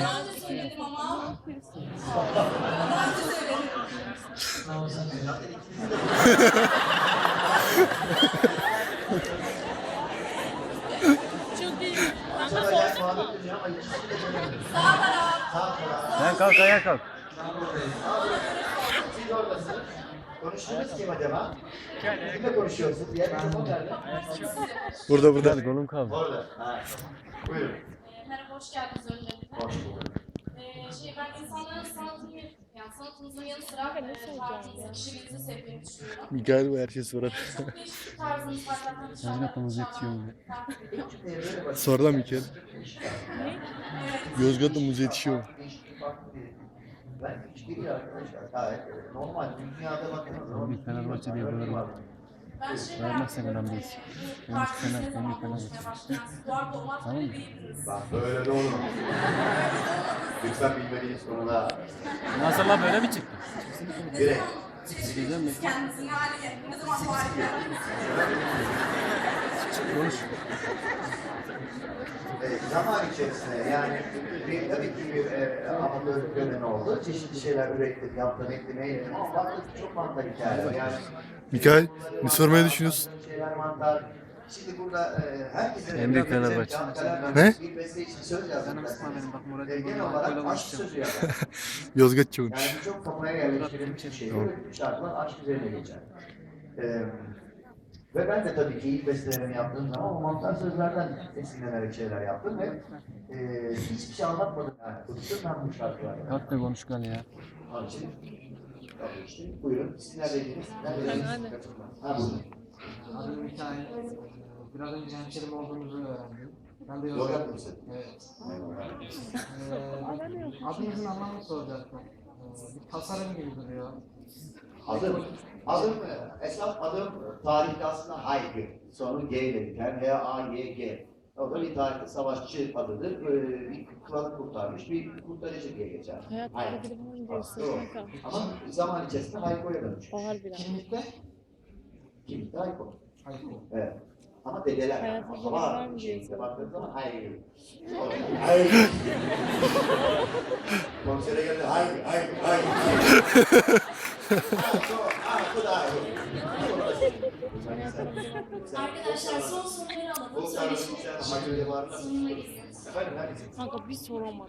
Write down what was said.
Daha önce söyledim ama. Daha önce söyledim. Çok iyi. Sağ taraf. Sen kalk ayağa kalk. Siz oradasınız. Konuştunuz kim acaba? Kimle konuşuyorsunuz? Diğer mikrofon nerede? Burada burada. Kolum kaldı. Orada. Ha. Buyurun. Merhaba, hoş geldiniz öncelikle. Bulduk. Ee, şey, ben insanların sanatını, yani sanatımızın yanı sıra e, tarzınızı, kişiliğinizi sevdiğini düşünüyorum. Mikael bu her şeyi sorar. Çok değişik bir tarzınız var zaten dışarıdan. Yozgat'ımız yetişiyor mu? Ee. Sor lan Mikael. Yozgat'ta muzu yetişiyor mu? Ben hiç değil arkadaşlar. Normal. Dünyada bakınız. Abi Fenerbahçe şey Vermezsen önemli değil. Bu Benim ne benim dolmaz Tamam mı? Bak böyle de olur. Lütfen bilmediğiniz konuda Nasıl lan böyle mi çıktı? direkt. Gideceğim mi? Kendisini yani ne zaman fark ettiniz? Konuş. E, zaman içerisinde yani bir, tabii ki bir e, amatör dönemi oldu. Çeşitli şeyler ürettim, yaptım, ettim, eğlendim ama baktık çok mantar hikayeler. Yani Mikael, ne sormayı düşünüyorsun? Şimdi burada e, herkesin Emre kalem Ne? Bir beste için söz yazdım. Canım sıkma benim bak Murat E, genel olarak aşk sözü yazar. Yozgat çoğun. Yani çok kafaya yerleştirilmiş bir şey. Bütün şarkılar aşk üzerine geçer. Ee, ve ben de tabii ki ilk bestelerimi yaptığım zaman o mantar sözlerden esinlenerek şeyler yaptım ve e, hiçbir şey anlatmadım yani. Ben bu şarkılardan. Kalk da konuş gel ya. Onun işte buyurun. Siz neredeydiniz? Neredeydiniz? Ha buyurun. Adım Mikail. Biraz önce hemşerim olduğunuzu öğrendim. Ben de Yozgat Yozgat. mısın? Evet. Ee, adınızın anlamını soracaktım. Ee, bir tasarım gibi duruyor. Adım, adım, esas adım tarihte aslında Haygı. Sonu G ile biter. H-A-Y-G. O da bir tarihte savaşçı adıdır. Ee, bir kralı kurtarmış, bir kurtarıcı diye geçer. Hayır. o. kalmış. Ama zaman içerisinde Hayko'ya dönmüş. Kimlikte? Kimlikte Hayko. Hayır. Evet. Ama dedeler. Hayatın yani. var şeyinde baktığınız zaman Haygı. Haygı. Konsere geldi Haygı, Haygı, Haygı. Ha, bu da Haygı. Arkadaşlar son soruları alalım. Var mı? sonuna geliriz. Efendim, neredesin? Kanka bir soramadım.